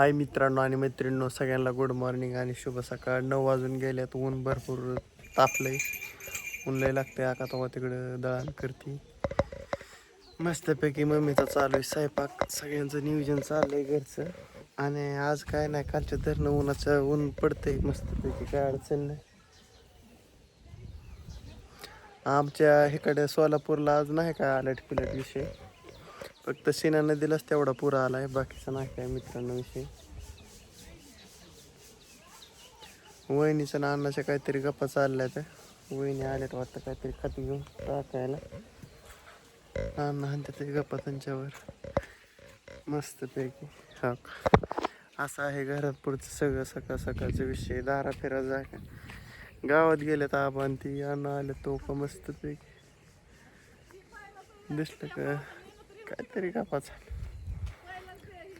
हाय मित्रांनो आणि मैत्रिणींनो सगळ्यांना गुड मॉर्निंग आणि शुभ सकाळ. नऊ वाजून गेल्यात ऊन भरपूर तापलंय. ऊन लय लागतंय आका तेव्हा तिकडं दळण करते. मस्तपैकी मम्मीचा चालू आहे स्वयंपाक. सगळ्यांचं नियोजन चाललंय घरचं. आणि आज काय नाही कालच्या धरणं उन्हाचं ऊन पडतंय मस्तपैकी काय अडचण नाही. आमच्या इकडे सोलापूरला आज नाही काय अलर्ट पिलट विषय? फक्त सीना नदीलाच तेवढा पुरा आलाय बाकीचा नाही काय मित्रांनो विषय. वहिनीचं ना अन्नाच्या काहीतरी गप्पा चालल्या तर वहिनी आल्यात वाटतं काहीतरी खाती घेऊन टाकायला. अण्णा आणतात गप्पा त्यांच्यावर मस्तपैकी. हा. असं आहे घरात पुढचं सगळं सकाळ सकाळचा विषय. दारा फिरा जा गावात गेले तर आपण ती अण्णा आले तो का मस्तपैकी. दिसलं का? काहीतरी गप्पाचा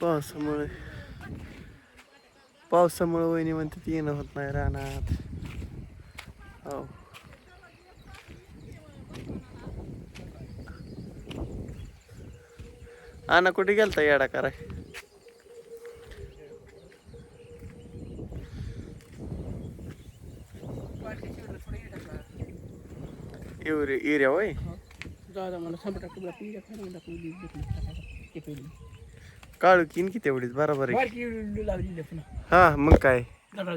पावसामुळे. पावसामुळे वहिनी म्हणते ती येणं होत नाही रानात. हो. आणा कुठे गेलता येडा कराय? एवढे एरिया होय? मला तुला ते पहिली काळू किन की तेवढीच बरोबर आहे बारकी लावली पुन्हा हा मग काय.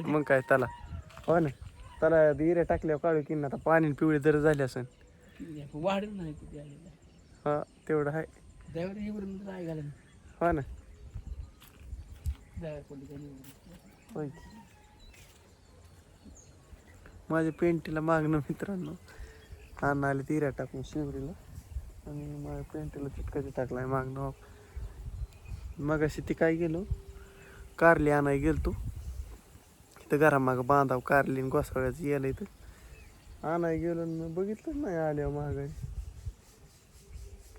मग काय त्याला हो ना त्याला इऱ्या टाकल्यावर काळू किन आता पाणी आणि पिवळे जर झाले असेल वाढत नाही किती आलेला हा तेवढं आहे ड्रायव्हर हे हो ना ड्रायव्हर. होय माझ्या पेंटीला मागणं मित्रांनो अण्णा आले तिऱ्या टाकून शिवरीला आणि मग पेंटीला चिटकाची टाकलाय मागणं मग अशी ती काय गेलो कारली आणाय गेलतो. इथं घरामागं बांधाव कारली आणि घोसाळ्याचं यायला इथं. आणाय गेलो मग बघितलं नाही आल्या महागाई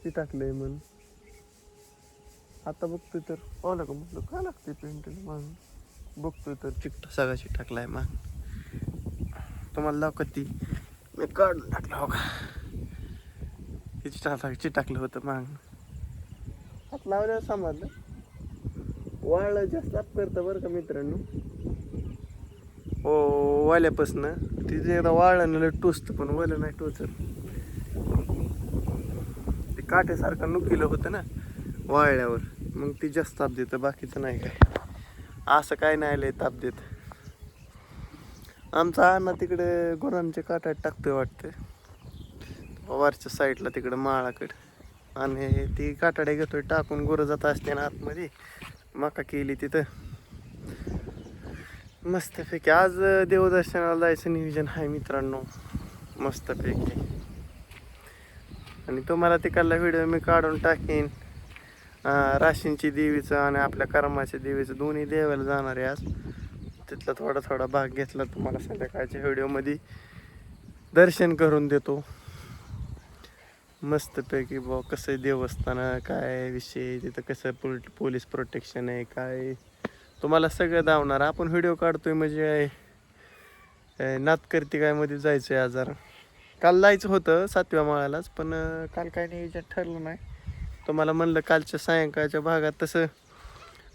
ती टाकलंय म्हणून. आता बघतोय तर. ओला का म्हटलं? का लागते पेंटीला मागणं बघतोय तर. चिकटा सगळ्याची टाकलाय मग. तुम्हाला दाखवत. ती मी काढून टाकला हो का तिची टाकायची टाकलं होतं मग. हात लावल्यावर समजलं. वाळलं जास्त आप करतं बरं का मित्रांनो. हो वाल्यापासनं. तिथे एकदा वाळलं ना टोचतं पण वालं नाही टोचत. ते काट्यासारखं नुकीलं होतं ना वाळल्यावर. मग ती जास्त ताप देतं बाकीचं नाही काय. असं काय नाही लय ताप देतं. आमचा अण्णा तिकडे गुरांच्या काट्यात टाकतोय वाटतं वरच्या साईडला तिकडे माळाकडे. आणि ती काटाडे घेतोय टाकून गुरं जात असते ना आतमध्ये. मका केली तिथं. मस्तपैकी. आज देवदर्शनाला जायचं नियोजन आहे मित्रांनो. मस्तपैकी. आणि तुम्हाला तिकडला व्हिडिओ मी काढून टाकेन. राशींची देवीचं आणि आपल्या कर्माच्या देवीचं. दोन्ही देवाला जाणार आहे आज. तिथला थोडा थोडा भाग घेतला तुम्हाला संध्याकाळच्या व्हिडिओमध्ये दर्शन करून देतो. मस्तपैकी बुवा कसं देवस्थान काय विषय तिथं कसं पोल पोलीस प्रोटेक्शन आहे काय तुम्हाला सगळं दावणार आपण व्हिडिओ काढतोय म्हणजे अं, नातकर्ती काय? मध्ये जायचं आहे आजार. काल जायचं होतं सातव्या माळालाच पण काल काय नियोजन ठरलं नाही. तुम्हाला म्हणलं कालच्या सायंकाळच्या भागात तसं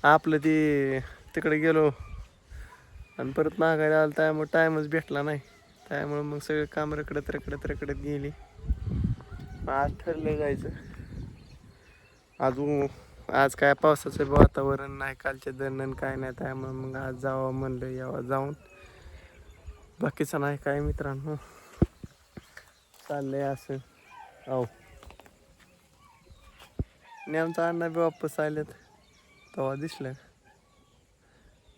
आपलं ती तिकडे गेलो आणि परत मागायला आलं त्यामुळे टाईमच भेटला नाही. त्यामुळे मग सगळं काम रकडत रकडत रकडत गेली. आज ठरलं जायचं. अजून आज काय पावसाचं वातावरण नाही कालच्या दरम्यान काय नाही त्यामुळे मग आज जावं म्हणलं यावं जाऊन. बाकीचं नाही काय मित्रांनो. चाललंय असं. हो नेमचा अण्णा बी वापस आलेत. तेव्हा दिसलं.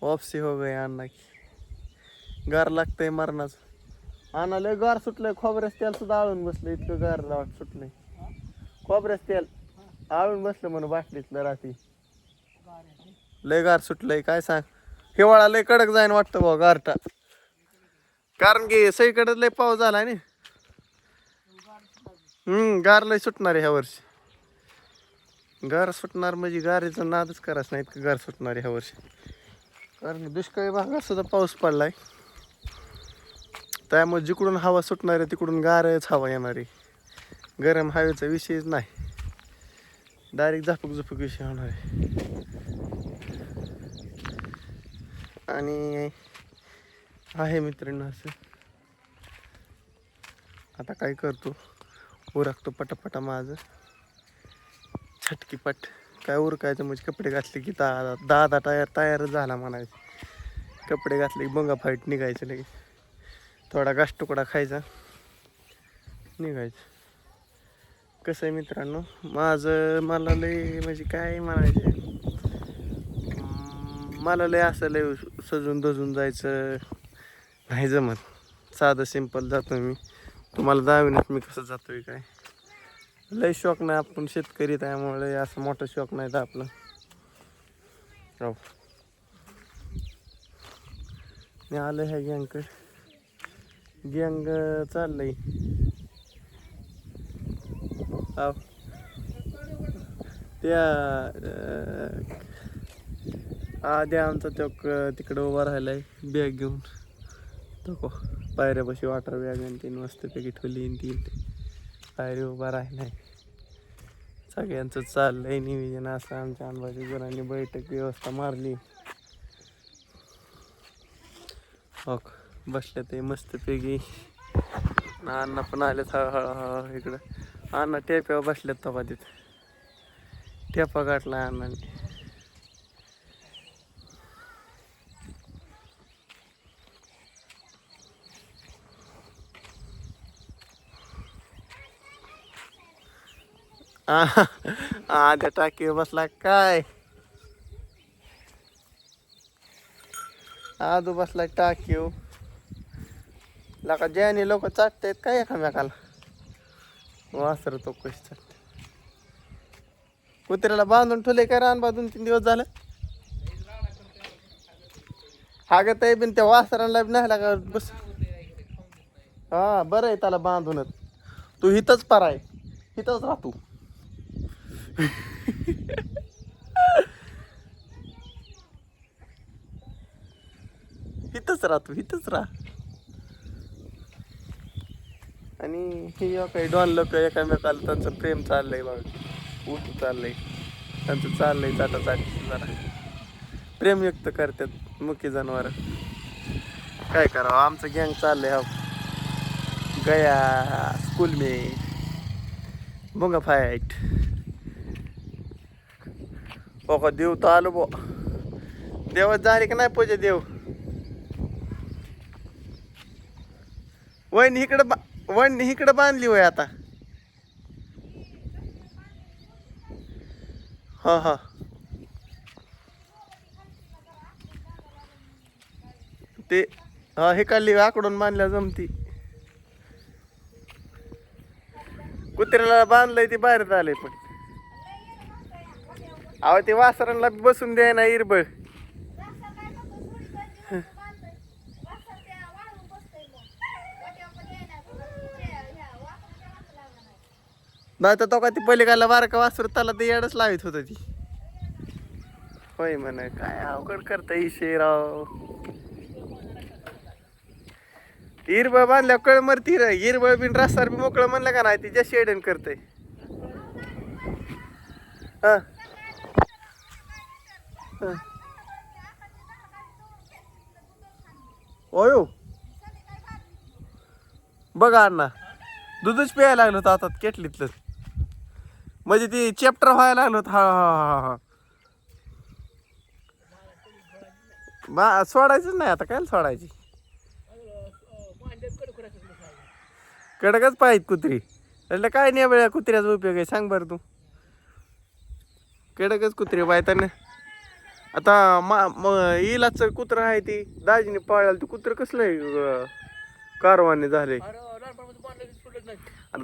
वापसी हो गई अण्णा की. गार लागतंय मरणाचं. अण्णा लय गार सुटलंय खोबऱ्याच तेल सुद्धा आळून बसलं इतकं गार लाट सुटलंय. खोबऱ्याच तेल आळून बसलं म्हणून बाटलीतलं रात्री. लय गार सुटलंय काय सांग. हिवाळा लय कडक जाईन वाटतं भाऊ गारटा. कारण की सईकडे लय पाऊस झाला ना. हम्म गार लय सुटणार आहे ह्या वर्षी. गार सुटणार म्हणजे गारीचा नादच करायच नाही इतकं गार सुटणार आहे ह्या वर्षी. कारण दुष्काळी भागात सुद्धा पाऊस पडलाय. त्यामुळे जिकडून हवा सुटणार आहे तिकडून गारच हवा येणार आहे. गरम हवेचा विषयच नाही. डायरेक्ट झापक झुपक विषय होणार आहे. आणि आहे मित्रांनो असं. आता काय करतो? उरकतो पटापटा माझं. छटकीपट. काय उरकायचं म्हणजे कपडे घातले की दहा दहा दहा टायर तयारच झाला म्हणायचं. कपडे घातले की बंगा फाईट निघायचं लगेच. थोडा घास तुकडा खायचा. निघायचं. कसं आहे मित्रांनो? माझं मला लय म्हणजे काय म्हणायचं? मला लय असं लय सजून धजून जायचं. नाही जमत. साधं सिंपल जातो मी. तुम्हाला दाविनात मी कसं जातोय काय? लय शौक नाही आपण शेतकरी त्यामुळे असं मोठं शौक नाही तर आपलं. हो मी आलं ह्या गँगकडे. गँग चाललंय. त्या आधी आमचा तो तिकडं उभा राहिलाय बॅग घेऊन. तो पायऱ्यापाशी वॉटर बॅग आणि तीन मस्तपैकी ठेवली आणि तीन पायरी उभा राहिलाय. सगळ्यांचं चाललंय नियोजन असं आमच्या अनबाजी गुरांनी बैठक व्यवस्था मारली. हो बसल्या ते मस्तपैकी अण्णा पण आलेत हळूहळू इकडं. अण्णा टेप्यावर बसल्यात तो तिथं. टेपा गाठला अण्णाने. आध्या त्या टाकीवर बसला काय? आजू बसला टाकीव हो. लका ज्याने लोक चाटतायत काय एकामेकाला? वासर तो कशी चाटते? कुत्र्याला बांधून ठेवले काय रान बांधून तीन दिवस झालं? हा ग ते बिन त्या वासरांना बी नाही लागा बस? हा बरं आहे त्याला बांधूनच. तू हिथंच पाराय. हिथंच राहतो. इथंच राहतो इथंच राह. आणि हे काही डॉन लोक एकामेकाला त्यांचं प्रेम चाललंय बघ. उठ चाललंय. त्यांचं चाललंय चाटा चाटी जरा. प्रेम व्यक्त करतात मुख्य जनावर. काय करावं? आमचं गँग चाललंय हा गया स्कूल मे मुंगा फाईट बघा देव तर आलो बो देवात झाले का नाही पूजा देव? वण इकडं बा वण इकडं बांधली होय आता. हा हा. ते हा हे काढली आकडून बांधल्या जमती. कुत्र्याला बांधलंय ते बाहेर आले पण. अहो ते वासरांना बसून दे ना इरबळ. नाही तर तो का ती पलीकडला बारका वासर त्याला ते येडच लावित होत ती. होय म्हण काय अवघड करता इशे राव हिरबळ बांधल्या कळ मरती र हिरबळ बिन रस्तार बी मोकळं म्हणलं का नाही ती जशी एडन करतय. हा. ओयो. बघा अण्णा दूधच प्यायला लागलं होतं आता केटलीतलं. म्हणजे ती चॅप्टर व्हायला लागलं होतं. हा हा हा हा. बा सोडायचंच नाही आता काय सोडायची? कडकच पाहिजे कुत्री. म्हटलं काय नाही वेळा कुत्र्याचा उपयोग आहे सांग बरं तू. कडकच कुत्री पाहताना आता मा म इलाच कुत्रं आहे ती. दाजीने पाळायला ते कुत्रं कसलं आहे कारवाने झाले.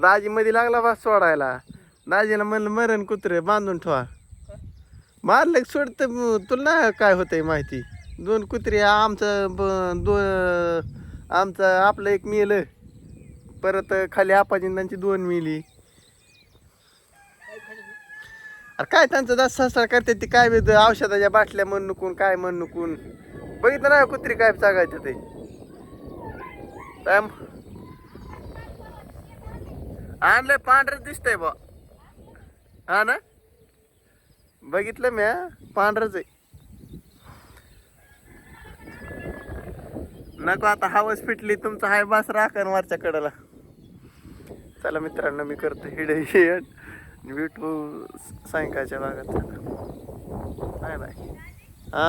दाजी मध्ये लागला बा सोडायला. दाजीला म्हणलं मरण कुत्रे बांधून ठेवा. मारलं की सोडत तुला नाही काय होतंय माहिती? दोन कुत्रे आमचं दोन आमचं आपलं एक मेलं. परत खाली आपाजी त्यांची दोन मिली. अरे काय त्यांचं जास्त सासरा करते ती काय बी औषधाच्या बाटल्या म्हण नुकून काय म्हण नुकून. बघितलं ना कुत्री काय चागायचं ते? काय आणलंय पांढरं दिसतंय बा हा ना? बघितलं मी हा? पांढरच आहे. नको आता हवस फिटली तुमचा हाय बास राखण वरच्या कडेला. चला मित्रांनो मी करतो हिड भेटू सायंकाळच्या भागात. Bye bye. हा.